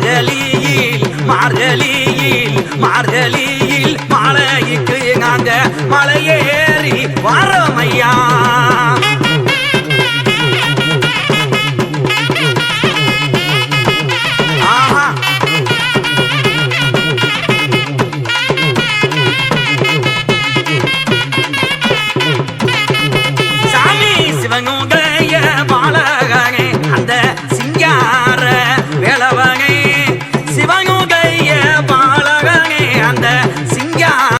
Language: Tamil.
மார்கழியில் மார்கழியில் மார்கழியில் மாலையிட்டு நாங்க மலையே